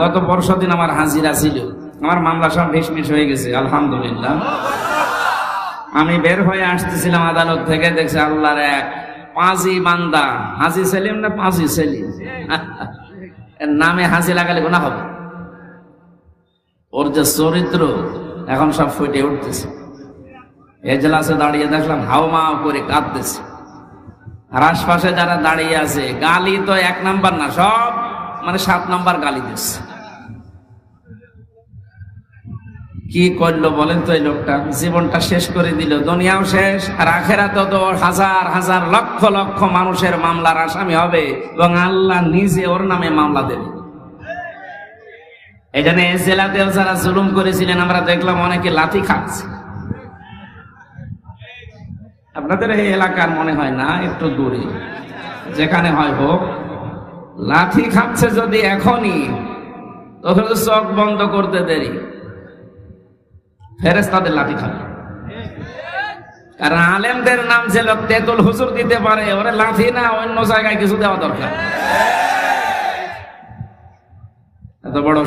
গত পরশু দিন আমার হাজিরা ছিল। আমার মামলা সব ঢিসমিস হয়ে গেছে, আলহামদুলিল্লাহ। আমি বের হয়ে আসতেছিলাম আদালত থেকে, দেখছি আল্লাহর এক পাঁচই বান্দা। হাজি সেলিম না পাঁচই সেলিম? এর নামে হাজি লাগালে গোনা হবে। ওর যে চরিত্র, এখন সব ফুটে উঠতেছে। এজলাসে দাঁড়িয়ে দেখলাম হাওমাও করে কাঁদতেছে। আর আশপাশে যারা দাঁড়িয়ে আছে, গালি তো এক নাম্বার না, সব মানে সাত নাম্বার গালি দিচ্ছে। কি করল বলেন তো এই লোকটা? জীবনটা শেষ করে দিল, দুনিয়াও শেষ, আর আখেরা তো হাজার হাজার লক্ষ লক্ষ মানুষের মামলার আসামি হবে এবং আল্লাহ নিজে ওর নামে মামলা দেবে। এই জন্য জেলাতেও যারা জুলুম করেছিলেন, আমরা দেখলাম অনেকে লাথি খাচ্ছে। আপনাদের এই এলাকার মনে হয় না, একটু দূরে। যেখানে হয় হোক, লাথি খাচ্ছে যদি এখনই, তখন চোখ বন্ধ করতে দেরি। ফেরেস তাদের লাঠি খাবে। আলেমদের নাম তেতুল দিতে পারে, ওরা লাঠি না, অন্য জায়গায় কিছু দেওয়া দরকার। এত বড়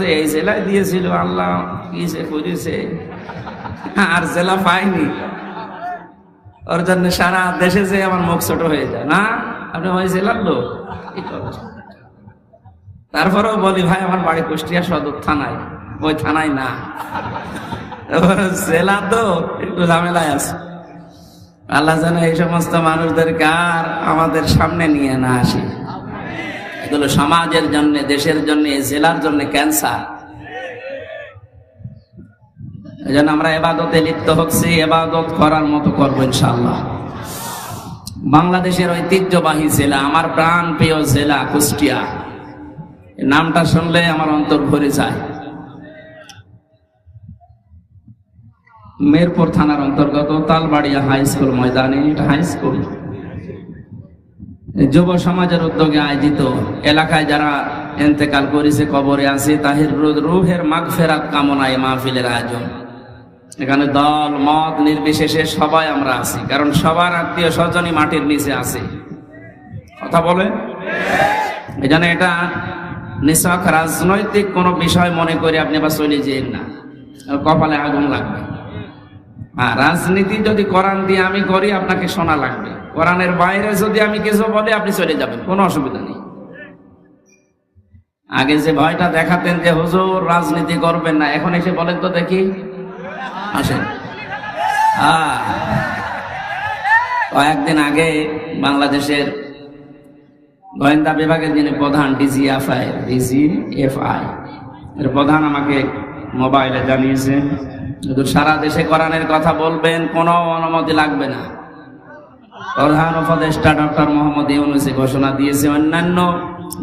যে এই জেলায় দিয়েছিল, আল্লাহ কি করেছে? আর জেলা পাইনি ওর জন্য সারা দেশে যে আমার মুখ ছোট হয়ে যায়। না, আপনি ওই জেলার লোক তারপরেও বলি, ভাই, আমার বাড়ি কুষ্টিয়া সদর থানায়। ওই থানায় না। জেলা তো, একটু ঝামেলায় আছে। আল্লাহ যেন এই সমস্ত মানুষদেরকে আর আমাদের সামনে নিয়ে না আসে। এগুলো সমাজের জন্য, দেশের জন্য জেলার জন্য ক্যান্সার। এই জন্য আমরা এবাদতে লিপ্ত হচ্ছি, এবাদত করার মতো করব ইনশাল্লাহ বাংলাদেশের ঐতিহ্যবাহী জেলা, আমার প্রাণ প্রিয় জেলা কুষ্টিয়া। নামটা শুনলে আমার অন্তর ভরে যায়। মেরপুর থানার অন্তর্গত তালবাড়িয়া হাই স্কুল ময়দানে, এটা হাই স্কুল। যুব সমাজের উদ্যোগে আয়োজিত এলাকায় যারা এন্তেকাল করেছে, কবরে আছে, তাহির রুহের মাগ ফেরাত কামনায় মাহফিলের আয়োজন। এখানে দল, মত নির্বিশেষে সবাই আমরা আছি, কারণ সবার আত্মীয় স্বজনই মাটির নিচে আছে। কথা বলে জন্য এটা নিছক রাজনৈতিক কোনো বিষয় মনে করে আপনি আবার চলে যেন না। কপালে আগুন লাগবে। আর রাজনীতি যদি কোরআন দিয়ে আমি করি আপনাকে শোনা লাগবে। কোরআনের বাইরে যদি আমি কিছু বলি আপনি চলে যাবেন কোনো অসুবিধা নেই। আগে যে ভয়টা দেখাতেন যে হুজুর রাজনীতি করবেন না। এখন এসে বলেন তো দেখি। আসেন। আহ, কয়েকদিন আগে বাংলাদেশের গোয়েন্দা বিভাগের যিনি প্রধান DG F I DG DGFI DGFI এর প্রধান আমাকে মোবাইলে জানিয়েছে যদি সারা দেশে কোরআনের কথা বলবেন, কোনো অনুমতি লাগবে না। প্রধান উপদেষ্টা ডক্টর মোহাম্মদ ইউনুসি ঘোষণা দিয়েছে, অন্যান্য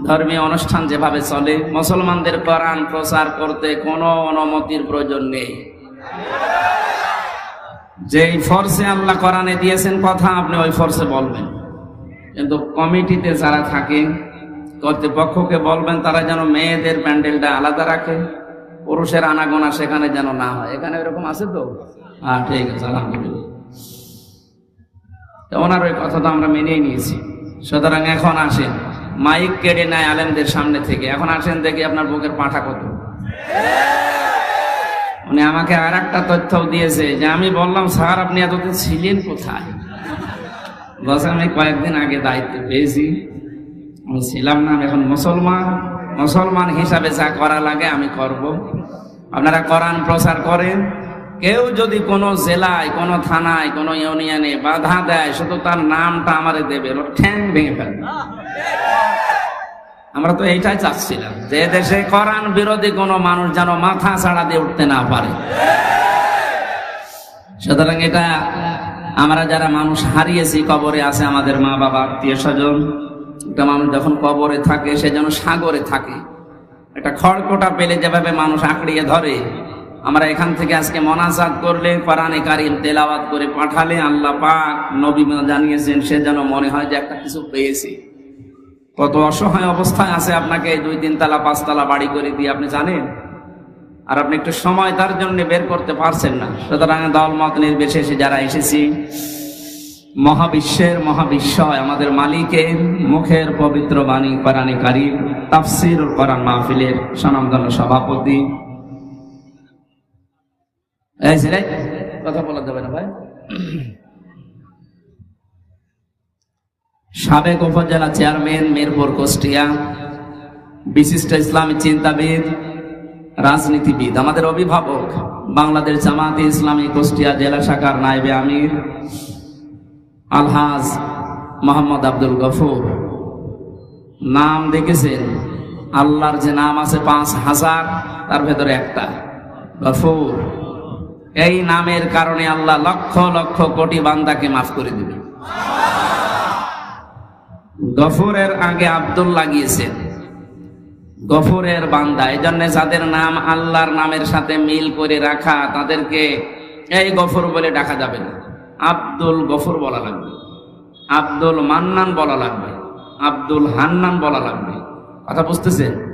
ধর্মীয় অনুষ্ঠান যেভাবে চলে, মুসলমানদের কোরআন প্রচার করতে কোনো অনুমতির প্রয়োজন নেই। যেই ফোর্সে আল্লাহ কোরআনে দিয়েছেন কথা, আপনি ওই ফোর্সে বলবেন। কিন্তু কমিটিতে যারা থাকে, কর্তৃপক্ষকে বলবেন, তারা যেন মেয়েদের প্যান্ডেলটা আলাদা রাখে। পুরুষের আনাগোনা সেখানে যেন না হয়। এখানে এরকম আছে তো? হ্যাঁ ঠিক আছে, আলহামদুলিল্লাহ। তো ওনার ওই কথা তো আমরা মেনেই নিয়েছি। সুতরাং এখন আসেন। মাইক কেড়ে নেয় আলেমদের সামনে থেকে। এখন আসেন দেখি আপনার বুকের পাঠা কত। উনি আমাকে আর একটা তথ্য দিয়েছে যে আমি বললাম, স্যার, আপনি এতদিন ছিলেন কোথায়? বলছে, আমি কয়েকদিন আগে দায়িত্ব পেয়েছি। আমি ছিলাম না, আমি এখন মুসলমান। মুসলমান হিসাবে যা করা লাগে আমি করব। আপনারা কোরআন প্রচার করেন। কেউ যদি কোনো জেলায়, কোনো থানায়, কোনো ইউনিয়নে বাধা দেয়, শুধু তার নামটা আমারে দেবে ঠ্যাং ভেঙে ফেলবে। আমরা তো এইটাই চাচ্ছিলাম, যে দেশে কোরআন বিরোধী কোনো মানুষ যেন মাথা ছাড়া দিয়ে উঠতে না পারে। সুতরাং এটা আমরা যারা মানুষ হারিয়েছি, কবরে আছে আমাদের মা বাবা আত্মীয় স্বজন একটা মানুষ যখন কবরে থাকে, সে যেন সাগরে থাকে। একটা খড়কোটা পেলে যেভাবে মানুষ আঁকড়িয়ে ধরে, আমরা এখান থেকে আজকে মনাজাত করলে, কোরআনে কারিম তেলাওয়াত করে পাঠালে আল্লাহ পাক নবী জানিয়েছেন, সে যেন মনে হয় যে একটা কিছু পেয়েছে। কত অসহায় অবস্থায় আছে আপনাকে দুই তিন তালা পাঁচতলা বাড়ি করে দিয়ে, আপনি জানেন? আর আপনি একটু সময় তার জন্য বের করতে পারছেন না। সুতরাং দল মত নির্বিশেষে যারা এসেছি মহাবিশ্বের মহাবিশ্বয়, আমাদের মালিকের মুখের পবিত্র বাণী কোরআনে কারিম তাফসির কোরআন মাহফিলের সনামধন্য সভাপতি। কথা বলা যাবে না ভাই। সাবেক উপজেলা চেয়ারম্যান মিরপুর কুষ্টিয়া, বিশিষ্ট ইসলামী চিন্তাবিদ, রাজনীতিবিদ, আমাদের অভিভাবক, বাংলাদেশ জামাতে ইসলামী কুষ্টিয়া জেলা শাখার নাইবে আমির। আলহাজ মোহাম্মদ আব্দুল গফুর। নাম দেখেছেন? আল্লাহর যে নাম আছে পাঁচ হাজার, তার ভেতরে একটা। গফুর। এই নামের কারণে আল্লাহ লক্ষ লক্ষ কোটি বান্দাকে মাফ করে দিবে। গফুরের আগে আব্দুল লাগিয়েছেন। গফুরের বান্দা এই জন্য যাদের নাম আল্লাহর নামের সাথে মিল করে রাখা, তাদেরকে এই গফুর বলে ডাকা যাবে না। আব্দুল গফর বলা লাগবে। আব্দুল মান্নান বলা লাগবে। আব্দুল হান্নান বলা লাগবে। কথা বুঝতেছেন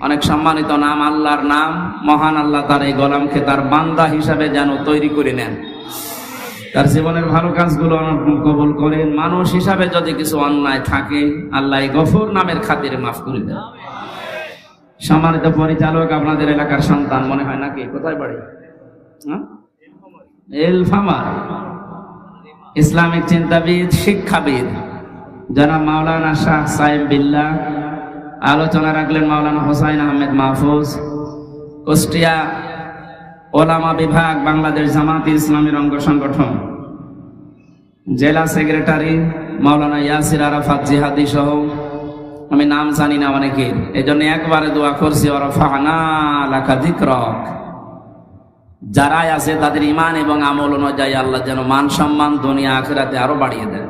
অনেক সম্মানিত নাম, আল্লাহর নাম, মহান আল্লাহ তার এই গোলামকে তার বান্দা হিসাবে যেন তৈরি করে নেন। তার জীবনের ভালো কাজগুলো কবল করেন। মানুষ হিসাবে যদি কিছু অন্যায় থাকে, আল্লাহ গফুর নামের খাতিরে মাফ করে দেন। সম্মানিত পরিচালক, আপনাদের এলাকার সন্তান মনে হয় নাকি? কোথায় বাড়ি? হ্যাঁ? এলফামার। ইসলামিক চিন্তাবিদ, শিক্ষাবিদ। যারা মাওলানা শাহ সাহেব বিল্লা, আলোচনা রাখলেন মাওলানা হোসাইন আহমেদ মাহফুজ, কুষ্টিয়া ওলামা বিভাগ, বাংলাদেশ জামাত ইসলামের অঙ্গ সংগঠন। জেলা সেক্রেটারি মাওলানা ইয়াসির আরাফাত জিহাদি সহ, আমি নাম জানি না অনেকের এই জন্য একবারে দোয়া করছি ওরফানা লাকা দিক্রক যারাই আছে তাদের ইমান এবং আমল অনুযায়ী আল্লাহ যেন মান সম্মান দুনিয়া আখেরাতে আরও বাড়িয়ে দেন।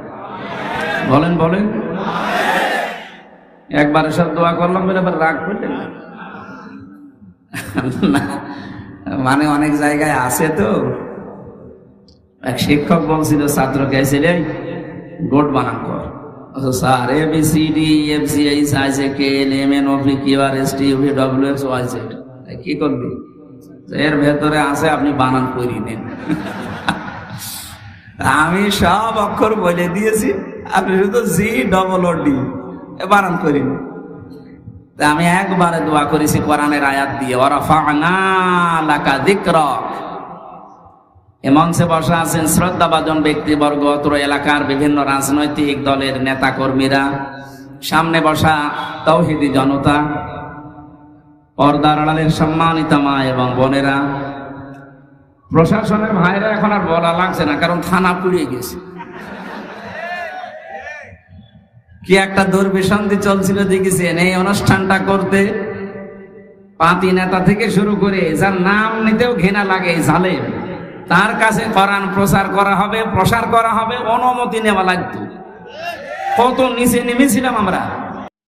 বলেন বলেন। একবার সব দোয়া করলাম আবার রাগ করলেন? মানে অনেক জায়গায় আছে তো। এক শিক্ষক বলছিল ছাত্রকে এসেলে গোট বানান কর। Sir A B C D F C H আইসে K L M N O P Q R S T U V W X Y Z কি করবি এর ভেতরে আছে, আপনি বানান করিয়ে নেন আমি সব অক্ষর বলে দিয়েছি, আপনি শুধু জি ডবল ও ডি বানান করিন তা আমি একবারে দোয়া করেছি কোরআনের আয়াত দিয়ে ওরা ফানা লাকা দিক্রক এ মঞ্চে বসা আছেন শ্রদ্ধাভাজন ব্যক্তিবর্গ, অত্র এলাকার বিভিন্ন রাজনৈতিক দলের নেতা কর্মীরা সামনে বসা তৌহিদি জনতা। পর্দার আড়ালের সম্মানিত মা এবং বোনেরা, প্রশাসনের ভাইরা এখন আর বলা লাগছে না, কারণ থানা পুড়িয়ে গেছে। কি একটা দুর্বিসন্ধি চলছিল দেখেছেন এই অনুষ্ঠানটা করতে পাতি নেতা থেকে শুরু করে যার নাম নিতেও ঘৃণা লাগে জালেম। তার কাছে কোরআন প্রচার করা হবে, প্রসার করা হবে, অনুমতি নেওয়া লাগতো। কত নিচে নেমেছিলাম আমরা।